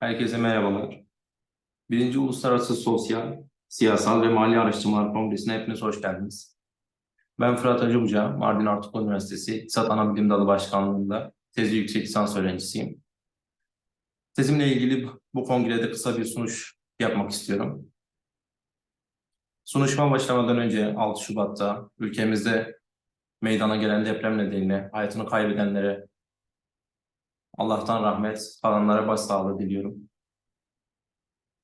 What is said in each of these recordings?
Herkese merhabalar. Birinci Uluslararası Sosyal, Siyasal ve Mali Araştırmalar Kongresi'ne hepiniz hoş geldiniz. Ben Fırat Hacı Buca, Mardin Artuklu Üniversitesi İktisat Anabilim Dalı Başkanlığı'nda tezi yüksek lisans öğrencisiyim. Tezimle ilgili bu kongrede kısa bir sunuş yapmak istiyorum. Sunuşma başlamadan önce 6 Şubat'ta ülkemizde meydana gelen deprem nedeniyle hayatını kaybedenlere Allah'tan rahmet, kalanlara başsağlığı diliyorum.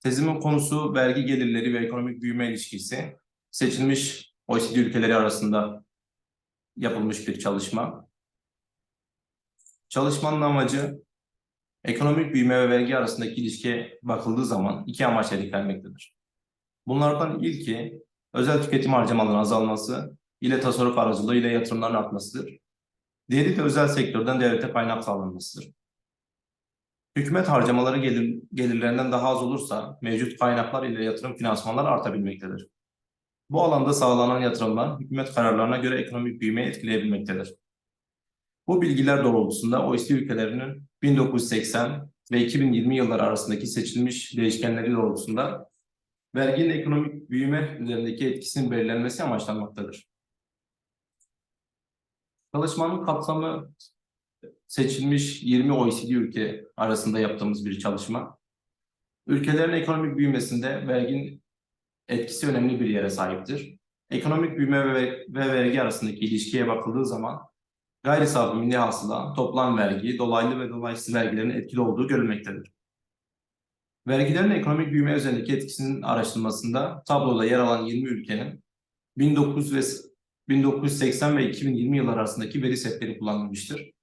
Tezimin konusu vergi gelirleri ve ekonomik büyüme ilişkisi. Seçilmiş OECD ülkeleri arasında yapılmış bir çalışma. Çalışmanın amacı ekonomik büyüme ve vergi arasındaki ilişkiye bakıldığı zaman iki amaç hedeflenmektedir. Bunlardan ilki özel tüketim harcamalarının azalması ile tasarruf aracılığı ile yatırımların artmasıdır. Diğeri de özel sektörden devlete kaynak sağlanmasıdır. Hükümet harcamaları gelir, gelirlerinden daha az olursa mevcut kaynaklar ile yatırım finansmanları artabilmektedir. Bu alanda sağlanan yatırımlar hükümet kararlarına göre ekonomik büyümeyi etkileyebilmektedir. Bu bilgiler doğrultusunda OECD ülkelerinin 1980 ve 2020 yılları arasındaki seçilmiş değişkenleri doğrultusunda verginin ekonomik büyüme üzerindeki etkisinin belirlenmesi amaçlanmaktadır. Çalışmanın kapsamı seçilmiş 20 OECD ülke arasında yaptığımız bir çalışma. Ülkelerin ekonomik büyümesinde verginin etkisi önemli bir yere sahiptir. Ekonomik büyüme ve, ve vergi arasındaki ilişkiye bakıldığı zaman gayri safi milli hasıla, toplam vergi, dolaylı ve dolaysız vergilerin etkili olduğu görülmektedir. Vergilerin ekonomik büyüme üzerindeki etkisinin araştırmasında tabloda yer alan 20 ülkenin 1900 ve 1980 ve 2020 yılları arasındaki veri setleri kullanılmıştır.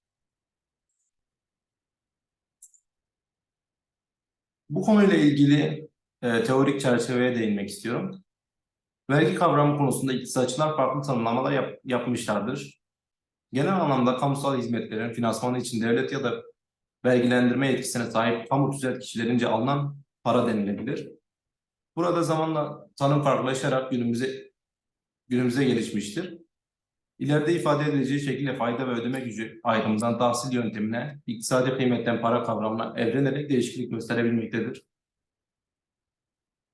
Bu konuyla ilgili e, teorik çerçeveye değinmek istiyorum. Vergi kavramı konusunda iktisatçılar farklı tanımlamalar yap, yapmışlardır. Genel anlamda kamusal hizmetlerin finansmanı için devlet ya da vergilendirme etkisine sahip kamu tüzel kişilerince alınan para denilebilir. Burada zamanla tanım farklılaşarak günümüze günümüze gelişmiştir. İleride ifade edileceği şekilde fayda ve ödeme gücü ayrımından tahsil yöntemine, iktisadi kıymetten para kavramına evrenerek değişiklik gösterebilmektedir.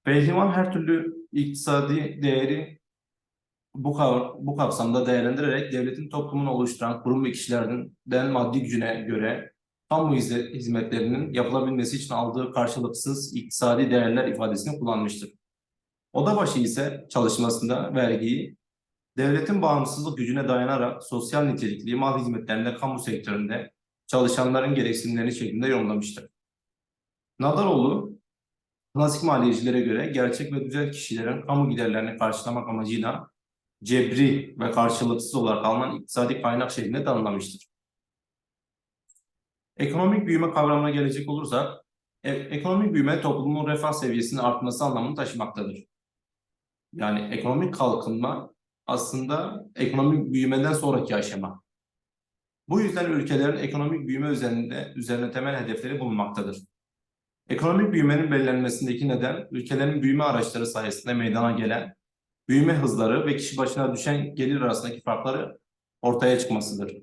Pehlivan her türlü iktisadi değeri bu, kav bu kapsamda değerlendirerek devletin toplumunu oluşturan kurum ve kişilerden maddi gücüne göre kamu hizmetlerinin yapılabilmesi için aldığı karşılıksız iktisadi değerler ifadesini kullanmıştır. Odabaşı ise çalışmasında vergiyi devletin bağımsızlık gücüne dayanarak sosyal nitelikli mal hizmetlerinde kamu sektöründe çalışanların gereksinimleri şeklinde yorumlamıştır. Nadaroğlu, klasik maliyecilere göre gerçek ve güzel kişilerin kamu giderlerini karşılamak amacıyla cebri ve karşılıksız olarak alınan iktisadi kaynak şeklinde tanımlamıştır. Ekonomik büyüme kavramına gelecek olursak, e ekonomik büyüme toplumun refah seviyesinin artması anlamını taşımaktadır. Yani ekonomik kalkınma aslında ekonomik büyümeden sonraki aşama. Bu yüzden ülkelerin ekonomik büyüme üzerinde üzerine temel hedefleri bulunmaktadır. Ekonomik büyümenin belirlenmesindeki neden ülkelerin büyüme araçları sayesinde meydana gelen büyüme hızları ve kişi başına düşen gelir arasındaki farkları ortaya çıkmasıdır.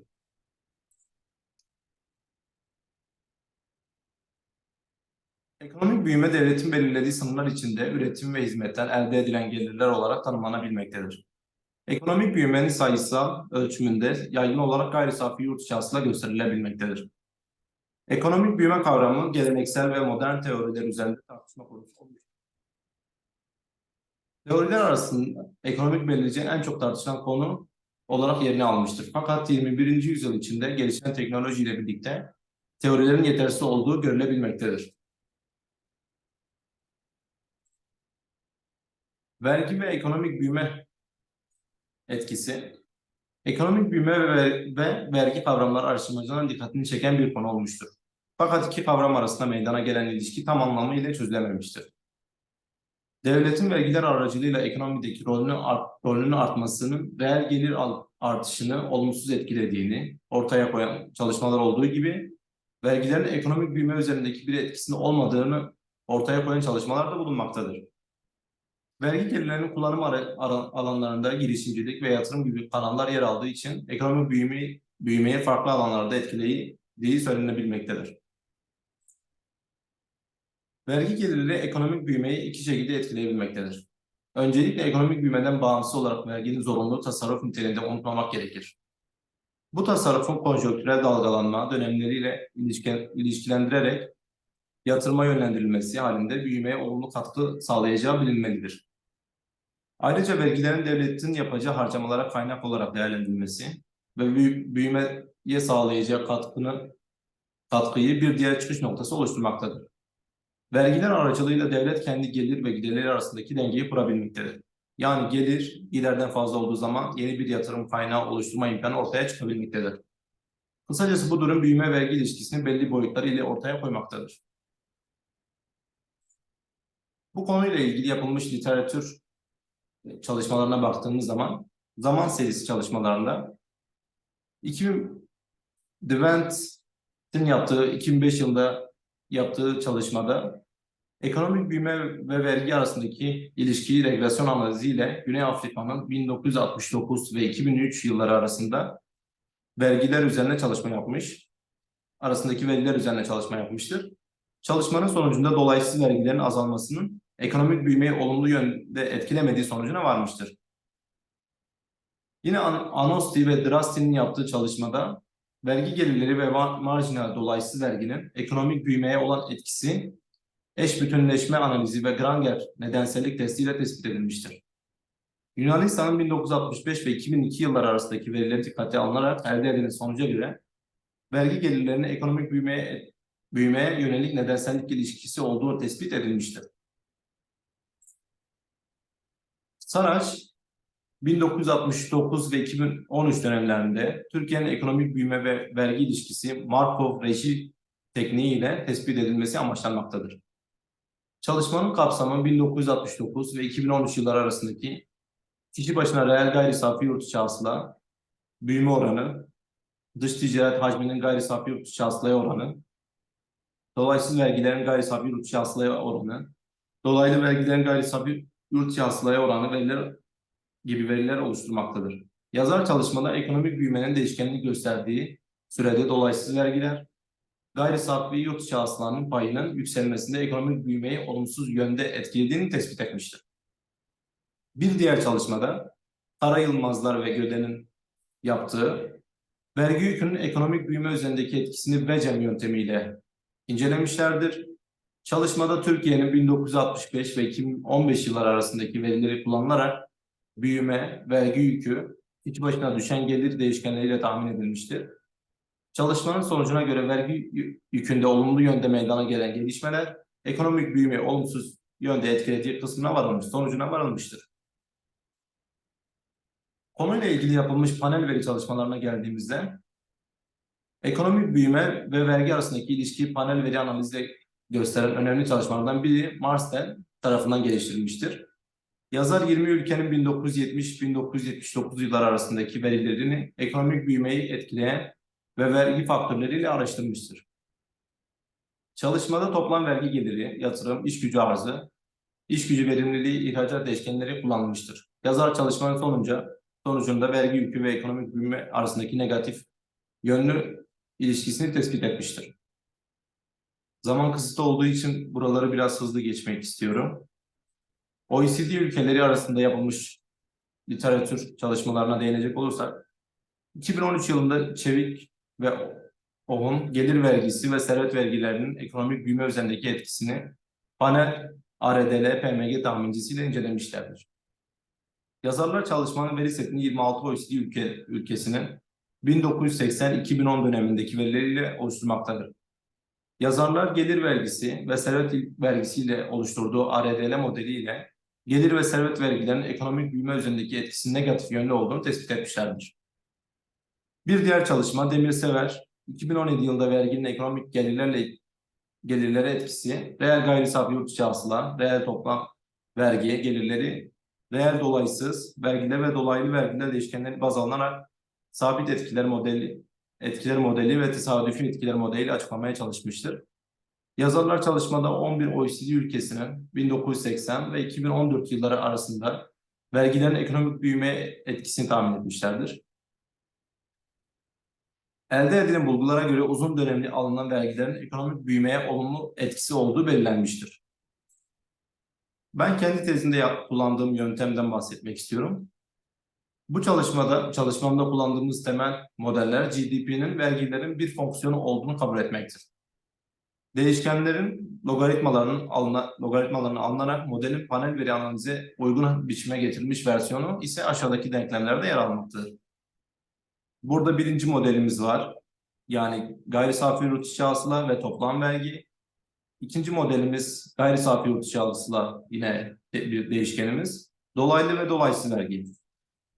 Ekonomik büyüme devletin belirlediği sınırlar içinde üretim ve hizmetten elde edilen gelirler olarak tanımlanabilmektedir. Ekonomik büyümenin sayısal ölçümünde yaygın olarak gayri safi yurt içi gösterilebilmektedir. Ekonomik büyüme kavramı geleneksel ve modern teoriler üzerinde tartışma konusu olmuştur. Teoriler arasında ekonomik belirleyici en çok tartışılan konu olarak yerini almıştır. Fakat 21. yüzyıl içinde gelişen teknolojiyle birlikte teorilerin yetersiz olduğu görülebilmektedir. Vergi ve ekonomik büyüme etkisi, ekonomik büyüme ve, ve vergi kavramları araştırmacıların dikkatini çeken bir konu olmuştur. Fakat iki kavram arasında meydana gelen ilişki tam anlamıyla çözülememiştir. Devletin vergiler aracılığıyla ekonomideki rolünü, art, rolünün artmasının reel gelir artışını olumsuz etkilediğini ortaya koyan çalışmalar olduğu gibi vergilerin ekonomik büyüme üzerindeki bir etkisinin olmadığını ortaya koyan çalışmalar da bulunmaktadır. Vergi gelirlerinin kullanım alanlarında girişimcilik ve yatırım gibi kanallar yer aldığı için ekonomik büyümeyi, büyümeye farklı alanlarda etkilediği söylenebilmektedir. Vergi gelirleri ekonomik büyümeyi iki şekilde etkileyebilmektedir. Öncelikle ekonomik büyümeden bağımsız olarak verginin zorunlu tasarruf niteliğinde unutmamak gerekir. Bu tasarrufun konjonktürel dalgalanma dönemleriyle ilişki- ilişkilendirerek yatırıma yönlendirilmesi halinde büyümeye olumlu katkı sağlayacağı bilinmelidir. Ayrıca vergilerin devletin yapacağı harcamalara kaynak olarak değerlendirilmesi ve büyü- büyümeye sağlayacağı katkının katkıyı bir diğer çıkış noktası oluşturmaktadır. Vergiler aracılığıyla devlet kendi gelir ve giderleri arasındaki dengeyi kurabilmektedir. Yani gelir giderden fazla olduğu zaman yeni bir yatırım kaynağı oluşturma imkanı ortaya çıkabilmektedir. Kısacası bu durum büyüme vergi ilişkisini belli boyutlar ile ortaya koymaktadır. Bu konuyla ilgili yapılmış literatür çalışmalarına baktığımız zaman zaman serisi çalışmalarında 2000 Devent'in yaptığı 2005 yılında yaptığı çalışmada ekonomik büyüme ve vergi arasındaki ilişkiyi regresyon analiziyle Güney Afrika'nın 1969 ve 2003 yılları arasında vergiler üzerine çalışma yapmış. Arasındaki veriler üzerine çalışma yapmıştır. Çalışmanın sonucunda dolayısız vergilerin azalmasının ekonomik büyümeyi olumlu yönde etkilemediği sonucuna varmıştır. Yine An- Anosti ve Drasti'nin yaptığı çalışmada vergi gelirleri ve ma- marjinal dolayısız verginin ekonomik büyümeye olan etkisi eş bütünleşme analizi ve Granger nedensellik testiyle tespit edilmiştir. Yunanistan'ın 1965 ve 2002 yılları arasındaki verileri dikkate alınarak elde edilen sonuca göre vergi gelirlerinin ekonomik büyümeye büyümeye yönelik nedensellik ilişkisi olduğu tespit edilmiştir. Saraç 1969 ve 2013 dönemlerinde Türkiye'nin ekonomik büyüme ve vergi ilişkisi Markov reji tekniğiyle tespit edilmesi amaçlanmaktadır. Çalışmanın kapsamı 1969 ve 2013 yılları arasındaki kişi başına reel gayri safi yurt içi büyüme oranı, dış ticaret hacminin gayri safi yurt içi hasılaya oranı, dolayısız vergilerin gayri safi yurt içi oranı, dolaylı vergilerin gayri safi yurt içi oranı veriler gibi veriler oluşturmaktadır. Yazar çalışmada ekonomik büyümenin değişkenlik gösterdiği sürede dolayısız vergiler, gayri safi yurt hasılanın payının yükselmesinde ekonomik büyümeyi olumsuz yönde etkilediğini tespit etmiştir. Bir diğer çalışmada Kara Yılmazlar ve Göde'nin yaptığı vergi yükünün ekonomik büyüme üzerindeki etkisini Becem yöntemiyle incelemişlerdir. Çalışmada Türkiye'nin 1965 ve 2015 yılları arasındaki verileri kullanılarak büyüme, vergi yükü, kişi başına düşen gelir değişkenleriyle tahmin edilmiştir. Çalışmanın sonucuna göre vergi yü- yükünde olumlu yönde meydana gelen gelişmeler, ekonomik büyümeyi olumsuz yönde etkilediği kısmına varılmış, sonucuna varılmıştır. Konuyla ilgili yapılmış panel veri çalışmalarına geldiğimizde, ekonomik büyüme ve vergi arasındaki ilişkiyi panel veri analizle gösteren önemli çalışmalardan biri Marsden tarafından geliştirilmiştir. Yazar 20 ülkenin 1970-1979 yılları arasındaki verilerini ekonomik büyümeyi etkileyen ve vergi faktörleriyle araştırmıştır. Çalışmada toplam vergi geliri, yatırım, iş gücü arzı, iş gücü verimliliği, ihracat değişkenleri kullanılmıştır. Yazar çalışmanın sonuca, sonucunda vergi yükü ve ekonomik büyüme arasındaki negatif yönlü ilişkisini tespit etmiştir. Zaman kısıtı olduğu için buraları biraz hızlı geçmek istiyorum. OECD ülkeleri arasında yapılmış literatür çalışmalarına değinecek olursak, 2013 yılında Çevik ve OH'un gelir vergisi ve servet vergilerinin ekonomik büyüme üzerindeki etkisini panel ARDL PMG tahmincisiyle incelemişlerdir. Yazarlar çalışmanın veri setini 26 OECD ülke, ülkesinin 1980-2010 dönemindeki verileriyle oluşturmaktadır. Yazarlar gelir vergisi ve servet vergisiyle oluşturduğu ARDL modeliyle gelir ve servet vergilerinin ekonomik büyüme üzerindeki etkisinin negatif yönlü olduğunu tespit etmişlerdir. Bir diğer çalışma Demirsever, 2017 yılında verginin ekonomik gelirlerle gelirlere etkisi, reel gayri safi yurt hasıla, reel toplam vergi gelirleri, reel dolaysız vergiler ve dolaylı vergiler değişkenleri baz alınarak sabit etkiler modeli, etkiler modeli ve tesadüfi etkiler modeliyle açıklamaya çalışmıştır. Yazarlar çalışmada 11 OECD ülkesinin 1980 ve 2014 yılları arasında vergilerin ekonomik büyüme etkisini tahmin etmişlerdir. Elde edilen bulgulara göre uzun dönemli alınan vergilerin ekonomik büyümeye olumlu etkisi olduğu belirlenmiştir. Ben kendi tezimde kullandığım yöntemden bahsetmek istiyorum. Bu çalışmada, çalışmamda kullandığımız temel modeller GDP'nin vergilerin bir fonksiyonu olduğunu kabul etmektir. Değişkenlerin logaritmalarının alına, logaritmalarının alınarak modelin panel veri analize uygun biçime getirilmiş versiyonu ise aşağıdaki denklemlerde yer almaktadır. Burada birinci modelimiz var. Yani gayri safi yurt içi hasıla ve toplam vergi. İkinci modelimiz gayri safi yurt içi hasıla yine bir değişkenimiz. Dolaylı ve dolaysız vergi.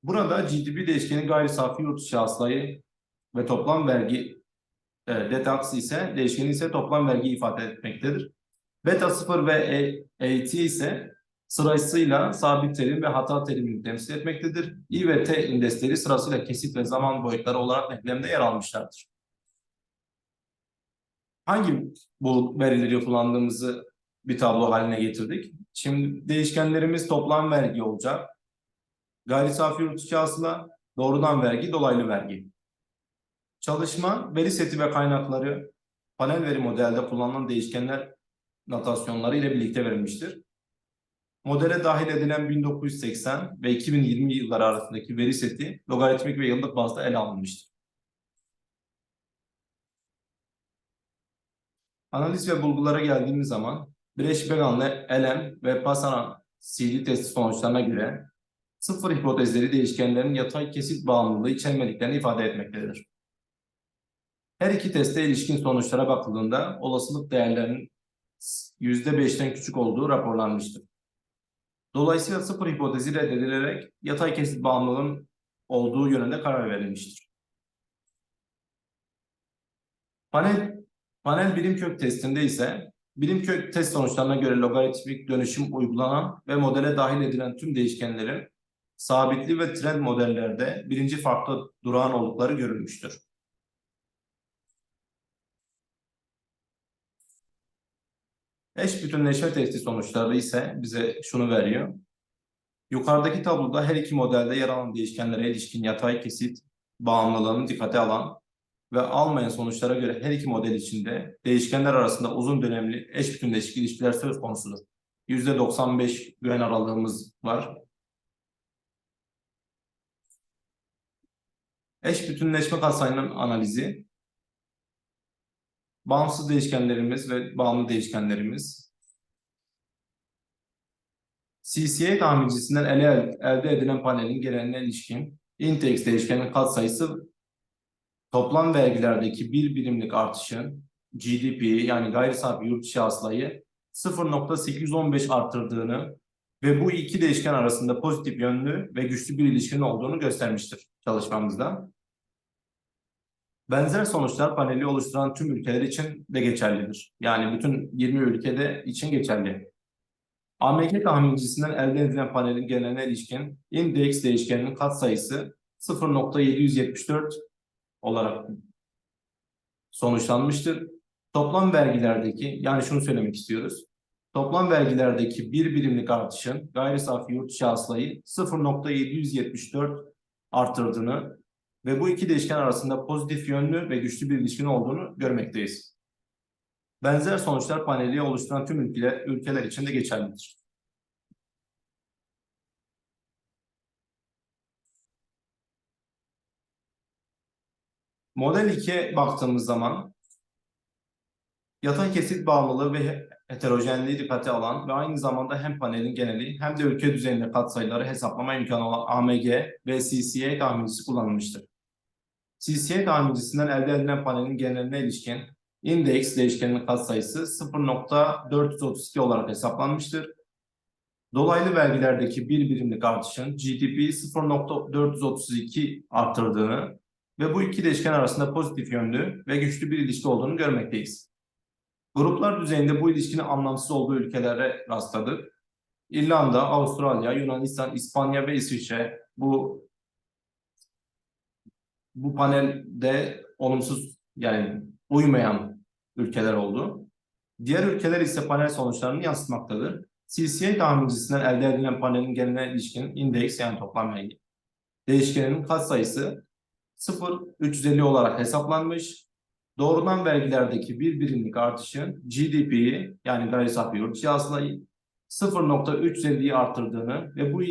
Burada GDP değişkeni gayri safi yurt içi hasılayı ve toplam vergi e, detax ise değişkeni ise toplam vergi ifade etmektedir. Beta 0 ve E- AT ise sırasıyla sabit terim ve hata terimini temsil etmektedir. I ve T indeksleri sırasıyla kesit ve zaman boyutları olarak denklemde yer almışlardır. Hangi bu verileri kullandığımızı bir tablo haline getirdik. Şimdi değişkenlerimiz toplam vergi olacak. Gayri safi yurt hasıla, doğrudan vergi, dolaylı vergi. Çalışma, veri seti ve kaynakları panel veri modelde kullanılan değişkenler notasyonları ile birlikte verilmiştir. Modele dahil edilen 1980 ve 2020 yılları arasındaki veri seti logaritmik ve yıllık bazda ele alınmıştır. Analiz ve bulgulara geldiğimiz zaman Bresch-Began'la Elem ve Pasaran CD testi sonuçlarına göre sıfır hipotezleri değişkenlerin yatay kesit bağımlılığı içermediklerini ifade etmektedir. Her iki teste ilişkin sonuçlara bakıldığında olasılık değerlerinin %5'ten küçük olduğu raporlanmıştır. Dolayısıyla sıfır hipotezi reddedilerek yatay kesit bağımlılığın olduğu yönünde karar verilmiştir. Panel panel birim kök testinde ise birim kök test sonuçlarına göre logaritmik dönüşüm uygulanan ve modele dahil edilen tüm değişkenlerin sabitli ve trend modellerde birinci farklı durağan oldukları görülmüştür. Eş bütünleşme testi sonuçları ise bize şunu veriyor. Yukarıdaki tabloda her iki modelde yer alan değişkenlere ilişkin yatay kesit bağımlılığını dikkate alan ve almayan sonuçlara göre her iki model içinde değişkenler arasında uzun dönemli eş bütünleşik ilişkiler söz konusudur. %95 güven aralığımız var. Eş bütünleşme katsayının analizi, bağımsız değişkenlerimiz ve bağımlı değişkenlerimiz, CCA tahmincisinden ele, elde edilen panelin geneline ilişkin index değişkenin katsayısı toplam vergilerdeki bir birimlik artışın GDP yani gayri safi yurt içi hasılayı 0.815 arttırdığını ve bu iki değişken arasında pozitif yönlü ve güçlü bir ilişkinin olduğunu göstermiştir çalışmamızda. Benzer sonuçlar paneli oluşturan tüm ülkeler için de geçerlidir. Yani bütün 20 ülkede için geçerli. AMK tahmincisinden elde edilen panelin geneline ilişkin indeks değişkeninin katsayısı 0.774 olarak sonuçlanmıştır. Toplam vergilerdeki yani şunu söylemek istiyoruz. Toplam vergilerdeki bir birimlik artışın gayri safi yurt içi hasılayı 0.774 arttırdığını ve bu iki değişken arasında pozitif yönlü ve güçlü bir ilişkin olduğunu görmekteyiz. Benzer sonuçlar paneli oluşturan tüm ülkeler, ülkeler için de geçerlidir. Model 2'ye baktığımız zaman yatay kesit bağımlılığı ve heterojenliği dikkate alan ve aynı zamanda hem panelin geneli hem de ülke düzeyinde katsayıları hesaplama imkanı olan AMG ve CCA tahmincisi kullanılmıştır. CCA tahmincisinden elde edilen panelin geneline ilişkin indeks değişkeninin katsayısı 0.432 olarak hesaplanmıştır. Dolaylı vergilerdeki bir birimlik artışın GDP 0.432 arttırdığını ve bu iki değişken arasında pozitif yönlü ve güçlü bir ilişki olduğunu görmekteyiz. Gruplar düzeyinde bu ilişkinin anlamsız olduğu ülkelere rastladık. İrlanda, Avustralya, Yunanistan, İspanya ve İsviçre bu bu panelde olumsuz yani uymayan ülkeler oldu. Diğer ülkeler ise panel sonuçlarını yansıtmaktadır. CCA tahmincisinden elde edilen panelin geneline ilişkin indeks yani toplam vergi değişkeninin katsayısı 0.350 olarak hesaplanmış. Doğrudan vergilerdeki bir birimlik artışın GDP'yi yani gayri safi yurt içi hasılayı 0.350'yi arttırdığını ve bu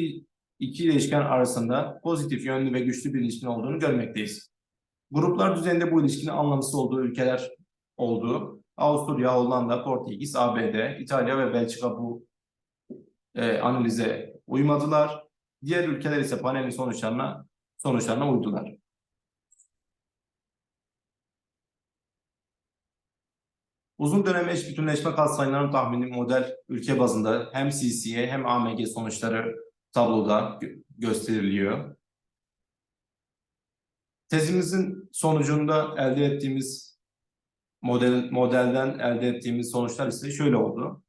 iki değişken arasında pozitif yönlü ve güçlü bir ilişkin olduğunu görmekteyiz. Gruplar düzeyinde bu ilişkinin anlamsız olduğu ülkeler oldu. Avusturya, Hollanda, Portekiz, ABD, İtalya ve Belçika bu e, analize uymadılar. Diğer ülkeler ise panelin sonuçlarına sonuçlarına uydular. Uzun dönem eş bütünleşme katsayılarının tahmini model ülke bazında hem CC'ye hem AMG sonuçları tabloda gö- gösteriliyor. Tezimizin sonucunda elde ettiğimiz model, modelden elde ettiğimiz sonuçlar ise şöyle oldu.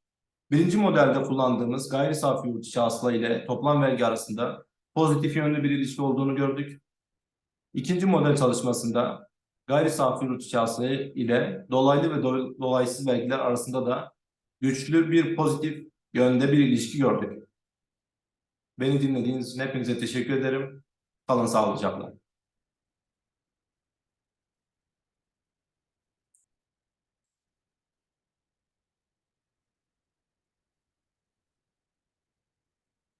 Birinci modelde kullandığımız gayri safi yurt içi hasıla ile toplam vergi arasında pozitif yönlü bir ilişki olduğunu gördük. İkinci model çalışmasında gayri safi yurt içi ile dolaylı ve do- dolaysız vergiler arasında da güçlü bir pozitif yönde bir ilişki gördük. Beni dinlediğiniz için hepinize teşekkür ederim. Kalın sağlıcakla.